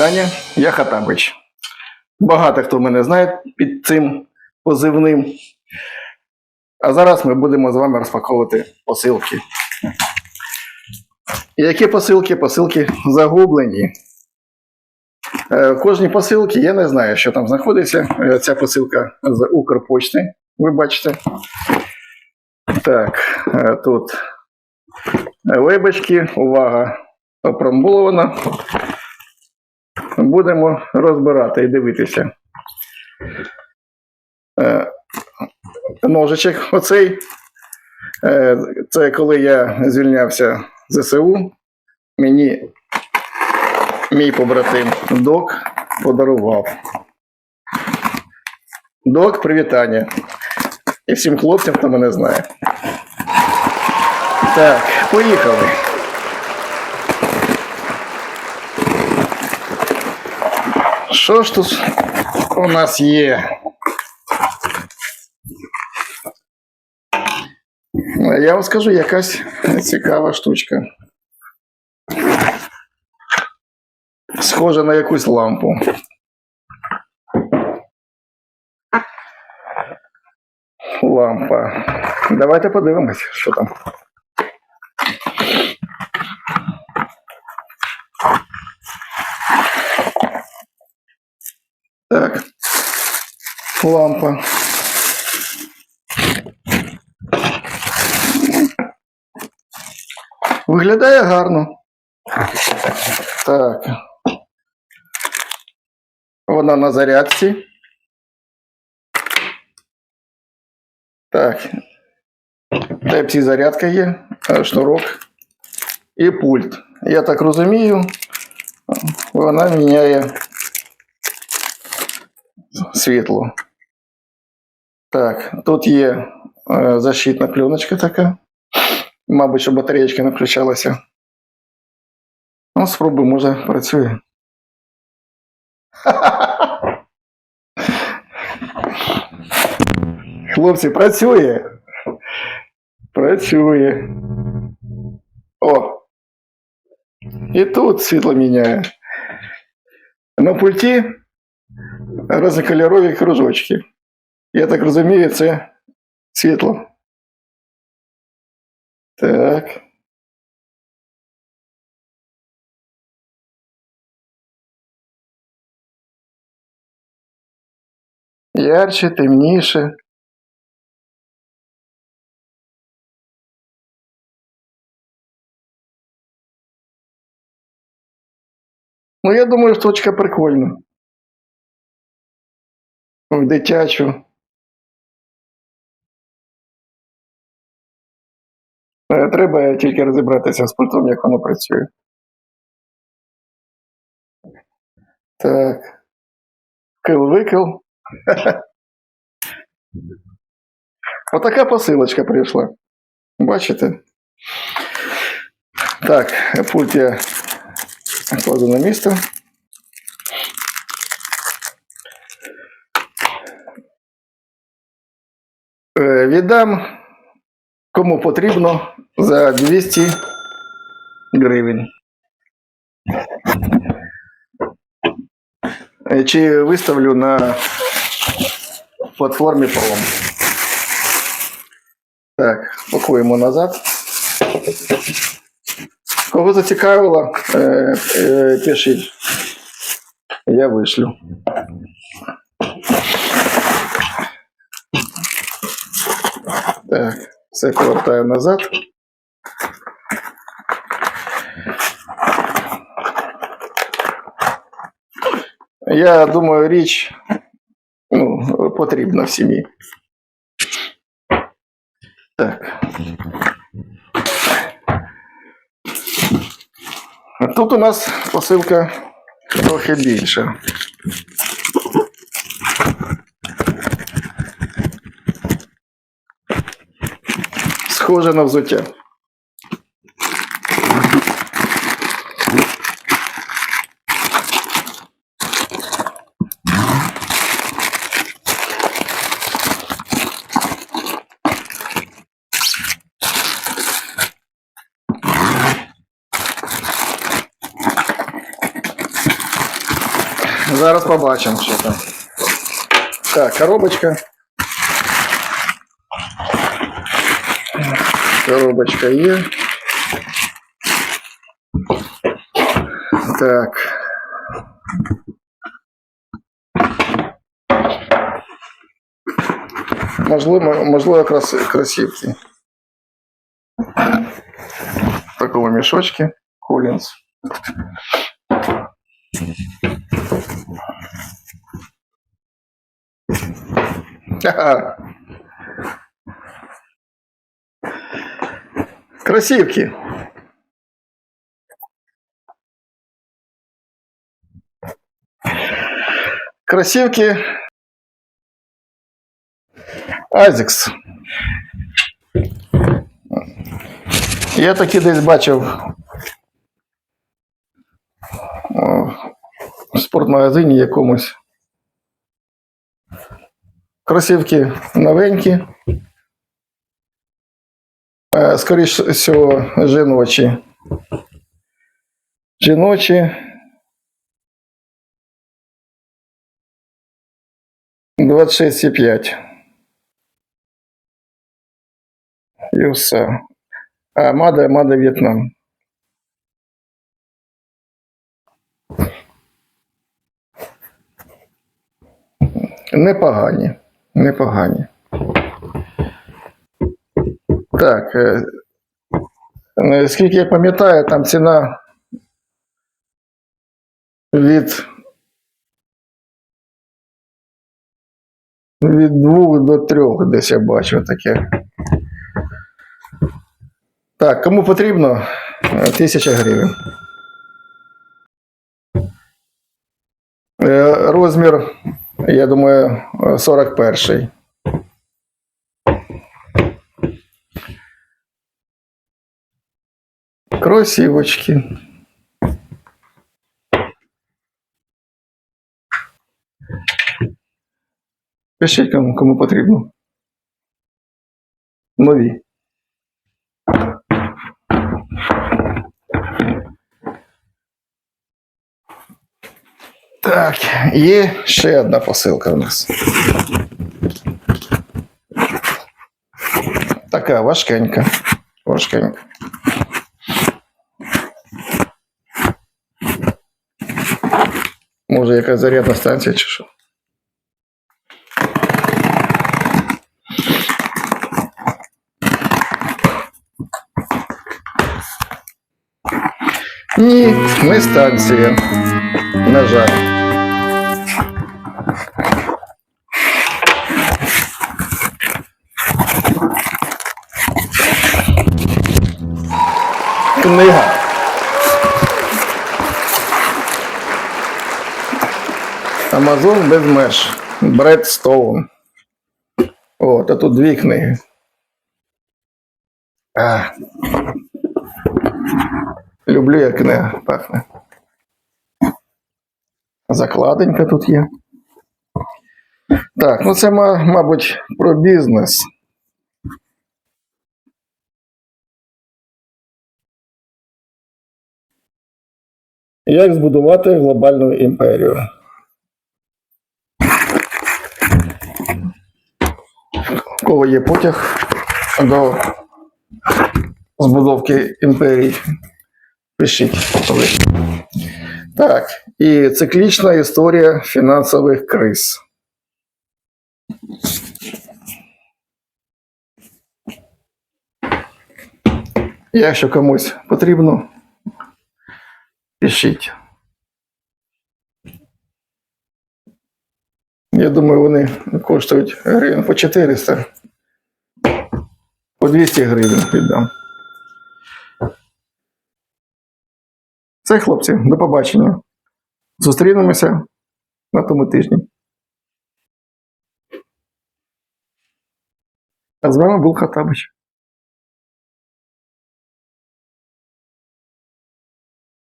Вітання, я Хатабич. Багато хто мене знає під цим позивним. А зараз ми будемо з вами розпаковувати посилки. Які посилки? Посилки загублені. Е, В кожній посилці я не знаю, що там знаходиться. Е, Ця посилка з Укрпочти, ви бачите. Так, е, тут лебочки, увага, опромбована. Будемо розбирати і дивитися. Е, Ножичок оцей. Е, Це коли я звільнявся з ЗСУ, мені мій побратим Док подарував. Док, привітання. І всім хлопцям, хто мене знає. Так, поїхали. Що ж тут у нас є? Я вам скажу, якась цікава штучка. Схожа на якусь лампу. Лампа. Давайте подивимось, що там. Лампа. Виглядає гарно. Так. Вона на зарядці. Так. Type-C зарядка є, е, шнурок і пульт. Я так розумію, вона міняє світло. Так, тут є е, защитна пленочка така. Мабуть, що батареєчка не включалася. Ну, спробуй, може, працює. Хлопці, працює. Працює. О. І тут світло міняє. На пульті різнокольорові кружочки. Я так розумію, це світло. Так. Ярче, темніше. Ну, я думаю, штучка прикольна. В дитячу. Треба тільки розібратися з пультом, як воно працює. Так. Кил-викил. Отака посилочка прийшла. Бачите? Так, пульт я кладу на місце. Е, Віддам кому потрібно за 200 гривень. Чи виставлю на платформі Пrom. Так, пакуємо назад. Кого зацікавило, е, е, пишіть. Я вишлю. Так, все повертаю назад. Я думаю, річ ну, потрібна в сім'ї. Так. Тут у нас посилка трохи більша. схоже на взуття. Зараз побачимо, що там. Так, коробочка. Коробочка є. Так. Можливо, можливо, крас, красивці. В такому мішочці. Колінс. Ха-ха. Красивки. Красивки. Азікс. Я таки десь бачив в спортмагазині якомусь. Кросівки новенькі. Е, Скоріше всього, жіночі. Жіночі. 26,5. І все. А, Мада, Мада В'єтнам. Непогані. Непогані. Так. е, Наскільки я пам'ятаю, там ціна від від двох до трьох десь я бачу таке. Так, кому потрібно? Е, Тисяча гривень. Е, Розмір, я думаю, 41. Кросівочки. Пишіть кому, кому потрібно. Нові. Так, є ще одна посилка у нас. Така важкенька. Важкенька. Може, якась зарядна станція чи що? Ні, не станція. На жаль. Книга. Амазон без меж. Бред Стоун. О, та тут дві книги. А. Люблю, як книга пахне. Закладенька тут є. Так, ну це, ма- мабуть, про бізнес. Як збудувати глобальну імперію? У кого є потяг до збудовки імперії? Пишіть. Так, і циклічна історія фінансових криз. Якщо комусь потрібно, пишіть. Я думаю, вони коштують гривень по 400. По 200 гривень віддам. Це, хлопці, до побачення. Зустрінемося на тому тижні. А з вами був Хатабич.